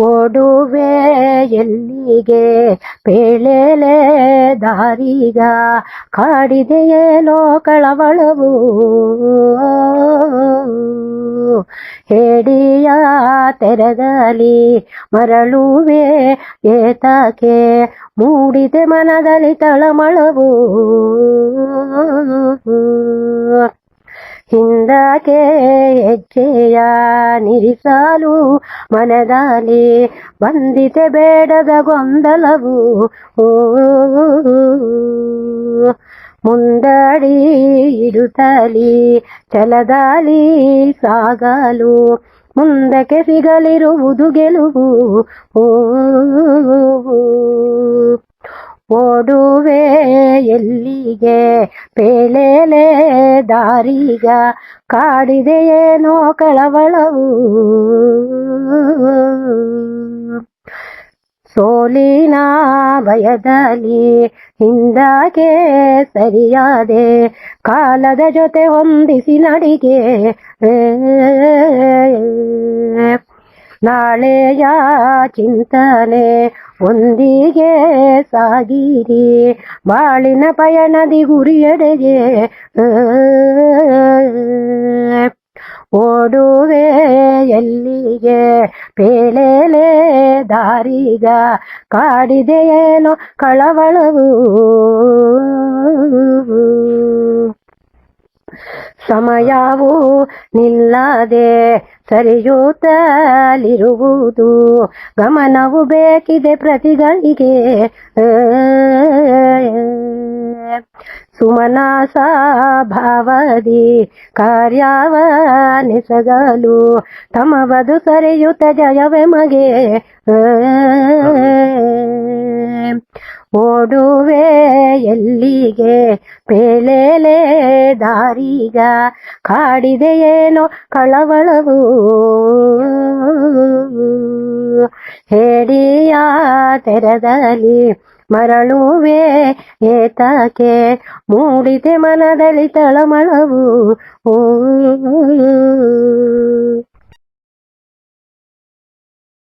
ಓಡುವೆ ಎಲ್ಲಿಗೆ? ಪೇಳೆಲೆ ದಾರಿಗ ಕಾಡಿದೆಯೇನೋ ಕಳವಳವು ಹೇಡಿಯ ತೆರೆದಲ್ಲಿ ಮರಳುವೆ ಏತಕ್ಕೆ? ಮೂಡಿದೆ ಮನದಲ್ಲಿ ತಳಮಳವು? ಹಿಂದಕ್ಕೆ ಹೆಜ್ಜೆಯ ನಿರಿಸಲು ಮನದಲ್ಲಿ ಬಂದಿತೆ ಬೇಡದ ಗೊಂದಲವು. ಮುಂದಡಿ ಇಡುತ್ತಲಿ ಚಲದಾಲಿ ಸಾಗಲು. ಮುಂದಕ್ಕೆ ಸಿಗಲಿರುವುದು ಗೆಲುವು. ಓ ಓಡುವೆ ಎಲ್ಲಿಗೆ? ಪೇಳೆಲೆ ದಾರಿಗ ಕಾಡಿದೆಯೇನೋ ಕಳವಳವು? ಸೋಲಿನ ಭಯದಲ್ಲಿ ಹಿಂದಕ್ಕೆ ಸರಿಯಾದೆ ಕಾಲದ ಜೊತೆ ಹೊಂದಿಸಿ ನಡಿಗೆ. ನಾಳೆಯ ಚಿಂತನೆ ಒಂದಿಗೆ ಸಾಗಿರಿ. ಬಾಳಿನ ಪಯಣದಿ ಗುರಿಯಡೆಗೆ ಓಡುವೆ ಎಲ್ಲಿಗೆ? ಪೇಳೆಲೆ ದಾರಿಗ ಕಾಡಿದೆಯೇನೋ ಕಳವಳವು. ಸಮಯವು ನಿಲ್ಲದೆ ಸರಿಯುತ್ತಲಿರುವುದು. ಗಮನವು ಬೇಕಿದೆ ಪ್ರತಿಗಳಿಗೆ. ಸುಮನಾಸ ಭಾವದಿ ಕಾರ್ಯವನಿಸಗಲು ತಮವದು ಸರಿಯುತ್ತ ಜಯವೆ ಮಗೆ ಓಡುವೆ ಎಲ್ಲಿಗೆ? ಪೇಲೇಲೆ ದಾರಿಗ ಕಾಡಿದೆಯೇನೋ ಕಳವಳವು. ಹೇಳಿಯ ತೆರದಲ್ಲಿ ಮರಳುವೆ ಏತಕ್ಕೆ ಮೂಡಿದೆ ಮನದಲ್ಲಿ ತಳಮಳವು. ಓ